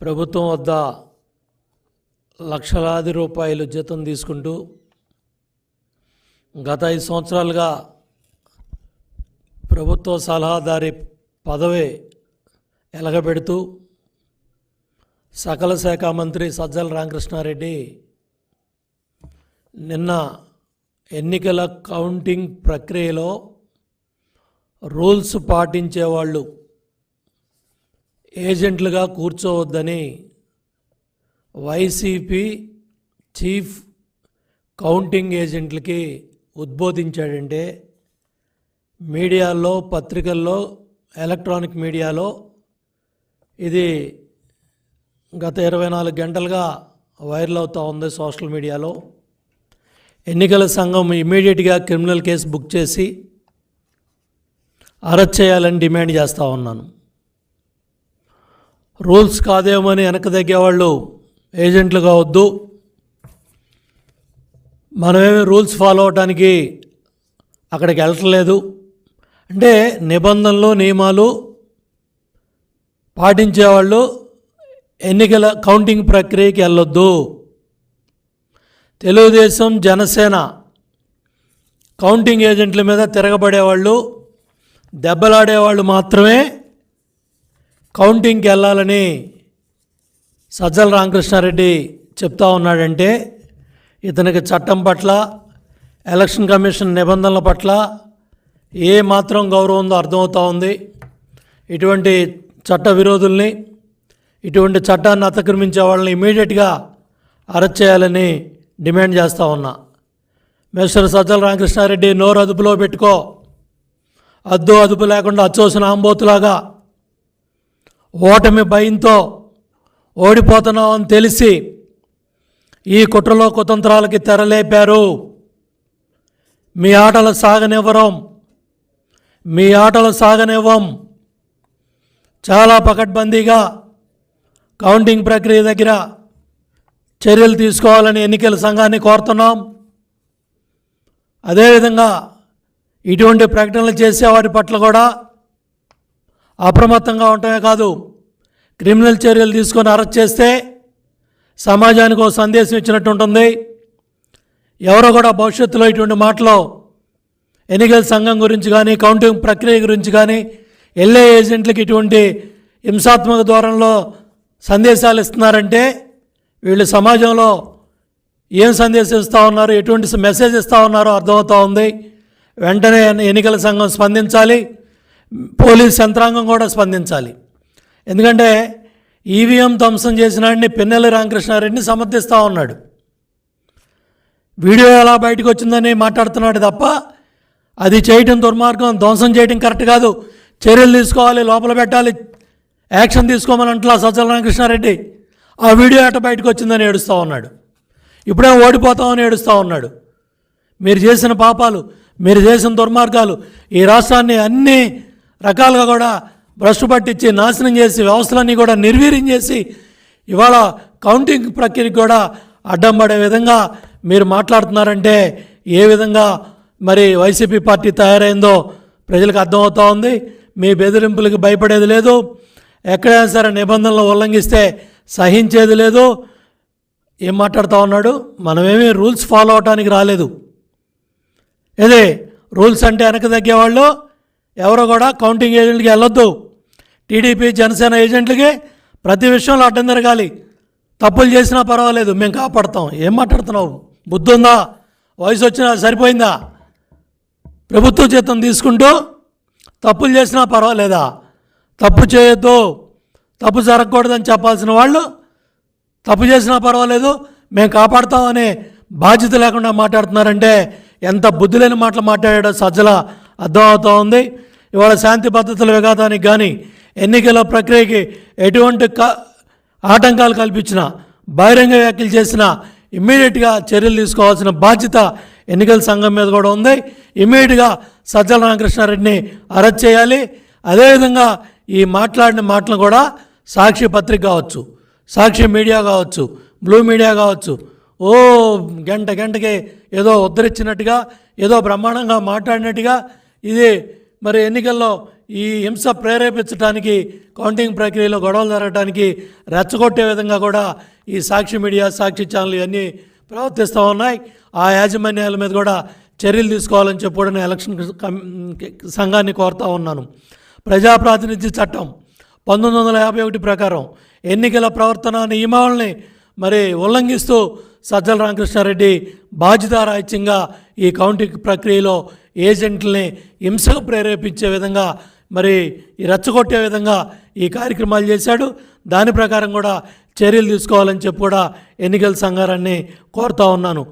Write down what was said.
ప్రభుత్వం వద్ద లక్షలాది రూపాయలు జీతం తీసుకుంటూ గత ఐదు సంవత్సరాలుగా ప్రభుత్వ సలహాదారి పదవి ఎలగబెడుతూ సకల శాఖ మంత్రి సజ్జల రామకృష్ణారెడ్డి నిన్న ఎన్నికల కౌంటింగ్ ప్రక్రియలో రూల్స్ పాటించేవాళ్ళు ఏజెంట్లుగా కూర్చోవద్దని వైసీపీ చీఫ్ కౌంటింగ్ ఏజెంట్లకి ఉద్బోధించాడంటే మీడియాలో పత్రికల్లో ఎలక్ట్రానిక్ మీడియాలో ఇది గత ఇరవై నాలుగు గంటలుగా వైరల్ అవుతూ ఉంది సోషల్ మీడియాలో. ఎన్నికల సంఘం ఇమీడియట్గా క్రిమినల్ కేసు బుక్ చేసి అరెస్ట్ చేయాలని డిమాండ్ చేస్తూ ఉన్నాను. రూల్స్ కాదేమని వెనక తగ్గేవాళ్ళు ఏజెంట్లు కావద్దు. మనమేమి రూల్స్ ఫాలో అవడానికి అక్కడికి వెళ్ళట్లేదు అంటే నిబంధనలు నియమాలు పాటించేవాళ్ళు ఎన్నికల కౌంటింగ్ ప్రక్రియకి వెళ్ళొద్దు. తెలుగుదేశం జనసేన కౌంటింగ్ ఏజెంట్ల మీద తిరగబడేవాళ్ళు దెబ్బలాడేవాళ్ళు మాత్రమే కౌంటింగ్కి వెళ్ళాలని సజ్జల రామకృష్ణారెడ్డి చెప్తా ఉన్నాడంటే ఇతనికి చట్టం పట్ల ఎలక్షన్ కమిషన్ నిబంధనల పట్ల ఏ మాత్రం గౌరవం ఉందో అర్థమవుతా ఉంది. ఇటువంటి చట్ట విరోధుల్ని ఇటువంటి చట్టాన్ని అతిక్రమించే వాళ్ళని ఇమీడియట్గా అరెస్ట్ చేయాలని డిమాండ్ చేస్తూ ఉన్నా. మిస్టర్ సజ్జల రామకృష్ణారెడ్డి నోరు అదుపులో పెట్టుకో. అద్దు అదుపు లేకుండా అచ్చోసిన ఆంబోతులాగా ఓటమి భయంతో ఓడిపోతున్నాం అని తెలిసి ఈ కుట్రలో కుతంత్రాలకి తెరలేపారు. మీ ఆటలు సాగనివ్వరం. మీ ఆటలు సాగనివ్వం. చాలా పకడ్బందీగా కౌంటింగ్ ప్రక్రియ దగ్గర చర్యలు తీసుకోవాలని ఎన్నికల సంఘాన్ని కోరుతున్నాం. అదేవిధంగా ఇటువంటి ప్రకటనలు చేసే వారి పట్ల కూడా అప్రమత్తంగా ఉండటమే కాదు క్రిమినల్ చర్యలు తీసుకొని అరెస్ట్ చేస్తే సమాజానికి ఒక సందేశం ఇచ్చినట్టు ఉంటుంది. ఎవరో కూడా భవిష్యత్తులో ఇటువంటి మాటలు ఎన్నికల సంఘం గురించి కానీ కౌంటింగ్ ప్రక్రియ గురించి కానీ ఎల్ఏ ఏజెంట్లకి ఇటువంటి హింసాత్మక ధోరణిలో సందేశాలు ఇస్తున్నారంటే వీళ్ళు సమాజంలో ఏం సందేశం ఇస్తూ ఉన్నారు ఎటువంటి మెసేజ్ ఇస్తూ ఉన్నారో అర్థమవుతూ ఉంది. వెంటనే ఎన్నికల సంఘం స్పందించాలి. పోలీస్ యంత్రాంగం కూడా స్పందించాలి. ఎందుకంటే ఈవీఎం ధ్వంసం చేసినాడిని పిన్నెల్లి రామకృష్ణారెడ్డిని సమర్థిస్తూ ఉన్నాడు. వీడియో ఎలా బయటకు వచ్చిందని మాట్లాడుతున్నాడు తప్ప అది చేయటం దుర్మార్గం ధ్వంసం చేయటం కరెక్ట్ కాదు. చర్యలు తీసుకోవాలి లోపల పెట్టాలి యాక్షన్ తీసుకోమని అంటలా సజ్జల రామకృష్ణారెడ్డి ఆ వీడియో ఎట బయటకు వచ్చిందని ఏడుస్తూ ఉన్నాడు. ఇప్పుడే ఓడిపోతామని ఏడుస్తూ ఉన్నాడు. మీరు చేసిన పాపాలు మీరు చేసిన దుర్మార్గాలు ఈ రాష్ట్రాన్ని అన్ని రకాలుగా కూడా భ్రష్టు పట్టించి నాశనం చేసి వ్యవస్థలన్నీ కూడా నిర్వీర్యం చేసి ఇవాళ కౌంటింగ్ ప్రక్రియకి కూడా అడ్డం పడే విధంగా మీరు మాట్లాడుతున్నారంటే ఏ విధంగా మరి వైసీపీ పార్టీ తయారైందో ప్రజలకు అర్థమవుతూ ఉంది. మీ బెదిరింపులకు భయపడేది లేదు. ఎక్కడైనా సరే నిబంధనలు ఉల్లంఘిస్తే సహించేది లేదు. ఏం మాట్లాడుతూ ఉన్నాడు? మనమేమీ రూల్స్ ఫాలో అవడానికి రాలేదు. ఇది రూల్స్ అంటే వెనక తగ్గేవాళ్ళు ఎవరో కూడా కౌంటింగ్ ఏజెంట్కి వెళ్ళొద్దు. టీడీపీ జనసేన ఏజెంట్లకి ప్రతి విషయంలో అడ్డం తిరగాలి. తప్పులు చేసినా పర్వాలేదు మేము కాపాడతాం. ఏం మాట్లాడుతున్నావు? బుద్ధి ఉందా వయసు వచ్చినా సరిపోయిందా? ప్రభుత్వ జీతం తీసుకుంటూ తప్పులు చేసినా పర్వాలేదా? తప్పు చేయొద్దు తప్పు జరగకూడదని చెప్పాల్సిన వాళ్ళు తప్పు చేసినా పర్వాలేదు మేము కాపాడుతామనే బాధ్యత లేకుండా మాట్లాడుతున్నారంటే ఎంత బుద్ధి లేని మాటలు మాట్లాడాడో సజ్జల అర్థమవుతూ ఉంది. ఇవాళ శాంతి భద్రతల విఘాతానికి కానీ ఎన్నికల ప్రక్రియకి ఎటువంటి క ఆటంకాలు కల్పించిన బహిరంగ వ్యాఖ్యలు చేసిన ఇమ్మీడియట్గా చర్యలు తీసుకోవాల్సిన బాధ్యత ఎన్నికల సంఘం మీద కూడా ఉంది. ఇమ్మీడియట్గా సజ్జల రామకృష్ణారెడ్డిని అరెస్ట్ చేయాలి. అదేవిధంగా ఈ మాట్లాడిన మాటలు కూడా సాక్షి పత్రిక కావచ్చు సాక్షి మీడియా కావచ్చు బ్లూ మీడియా కావచ్చు. ఓ గంట గంటకి ఏదో ఉద్ధరించినట్టుగా ఏదో బ్రహ్మాండంగా మాట్లాడినట్టుగా ఇది మరి ఎన్నికల్లో ఈ హింస ప్రేరేపించడానికి కౌంటింగ్ ప్రక్రియలో గొడవలు జరగడానికి రెచ్చగొట్టే విధంగా కూడా ఈ సాక్షి మీడియా సాక్షి ఛానల్ ఇవన్నీ ప్రవర్తిస్తూ ఉన్నాయి. ఆ యాజమాన్యాల మీద కూడా చర్యలు తీసుకోవాలని చెప్పి కూడా నేను ఎలక్షన్ సంఘాన్ని కోరుతా ఉన్నాను. ప్రజాప్రాతినిధ్య చట్టం పంతొమ్మిది వందల యాభై ఒకటి ప్రకారం ఎన్నికల ప్రవర్తన నియమాలని మరి ఉల్లంఘిస్తూ సజ్జల రామకృష్ణారెడ్డి బాధ్యతారాహిత్యంగా ఈ కౌంటింగ్ ప్రక్రియలో ఏజెంట్లని హింసకు ప్రేరేపించే విధంగా మరి ఈ రెచ్చగొట్టే విధంగా ఈ కార్యక్రమాలు చేశాడు. దాని ప్రకారం కూడా చర్యలు తీసుకోవాలని చెప్పి కూడా ఎన్నికల సంఘారాన్ని కోరుతా ఉన్నాను.